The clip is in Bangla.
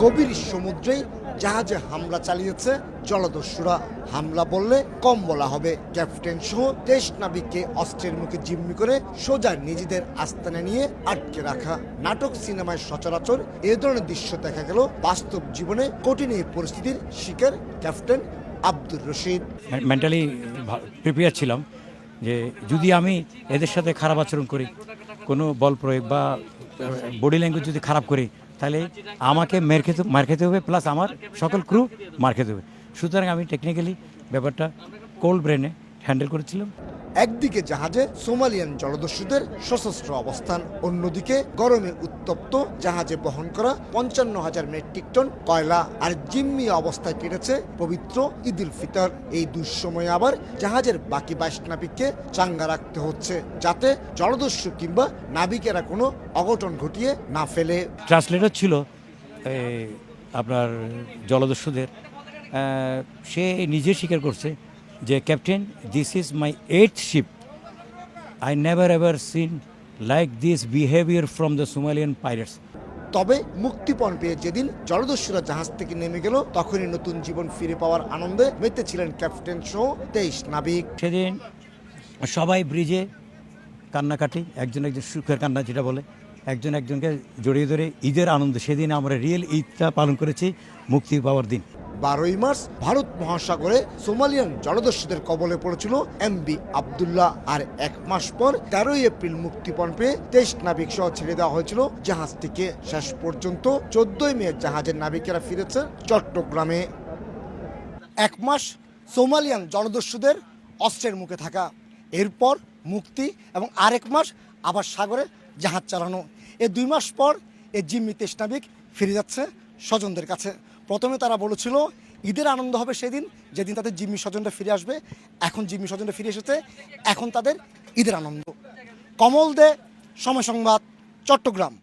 গভীর সমুদ্রেই জাহাজে হামলা চালিয়েছে জলদস্যুরা। হামলা বললে কম বলা হবে। ক্যাপ্টেন সহ দেশ নাবিককে অস্ত্রের মুখে জিম্মি করে সোজা নিজেদের আস্তানে নিয়ে আটকে রাখা। নাটক সিনেমায় সচরাচর এ ধরনের দৃশ্য দেখা গেল বাস্তব জীবনে কঠিন এই পরিস্থিতির শিকার captain Abdur Rashid. Mentally prepare ছিলাম যে যদি আমি এদের সাথে খারাপ আচরণ করি, কোনো বল প্রয়োগ বা বডি ল্যাঙ্গুয়েজ যদি খারাপ করি তাহলে আমাকে মের খেতে মার খেতে হবে প্লাস আমার সকল ক্রু মার খেতে হবে। সুতরাং আমি টেকনিক্যালি ব্যাপারটা কোল্ড ব্রেনে হ্যান্ডেল করেছিলাম। একদিকে জাহাজে সোমালিয়ান জলদস্যুদের সশস্ত্র অবস্থান, অন্যদিকে গরমে উত্তপ্ত জাহাজে বহন করা পঞ্চান্ন হাজার মেট্রিক টন কয়লা আর জিম্মি অবস্থায় কেটেছে পবিত্র ঈদুল ফিতর। এই দুঃসময়ে আবার জাহাজের বাকি বাইশ নাবিককে চাঙ্গা রাখতে হচ্ছে, যাতে জলদস্যু কিংবা নাবিকেরা কোনো অঘটন ঘটিয়ে না ফেলে। ট্রান্সলেটর ছিল আপনার জলদস্যুদের সে নিজে স্বীকার করছে যে captain this is my eight ship I never ever seen like this behaviour from the Somalian pirates তবে মুক্তিপণ পেয়ে যেদিন জলদস্যুরা জাহাজ থেকে নেমে গেল তখনই নতুন জীবন ফিরে পাওয়ার আনন্দে মেতেছিলেন ক্যাপ্টেন সহ তেইশ নাবিক। সেদিন সবাই ব্রিজে কান্নাকাটি একজন একজন সুখের কান্না যেটা বলে একজন একজনকে জড়িয়ে ধরে ঈদের আনন্দ। সেদিন আমরা রিয়েল ঈদটা পালন করেছি মুক্তি পাওয়ার দিন। বারোই মার্চ ভারত মহাসাগরে সোমালিয়ান জলদস্যুদের কবলে পড়েছিল এমবি আবদুল্লাহ। আর এক মাস পর তেরোই এপ্রিল মুক্তিপণ পেয়ে তেইশ নাবিক সহ ছেড়ে দেওয়া হয়েছিল। জাহাজটিকে শেষ পর্যন্ত চোদ্দই মে জাহাজের নাবিকেরা ফিরেছে চট্টগ্রামে। এক মাস সোমালিয়ান জলদস্যুদের অস্ত্রের মুখে থাকা। এরপর মুক্তি এবং আরেক মাস আবার সাগরে জাহাজ চালানো। এ দুই মাস পর এ জিম্মি তেইশ নাবিক ফিরে যাচ্ছে স্বজনদের কাছে। প্রথমে তারা বলেছিল, ঈদের আনন্দ হবে সেদিন, যেদিন তাদের জিম্মি স্বজনরা ফিরে আসবে। এখন জিম্মি স্বজনরা ফিরে এসেছে, এখন তাদের ঈদের আনন্দ। কমল দে, সময় সংবাদ, চট্টগ্রাম।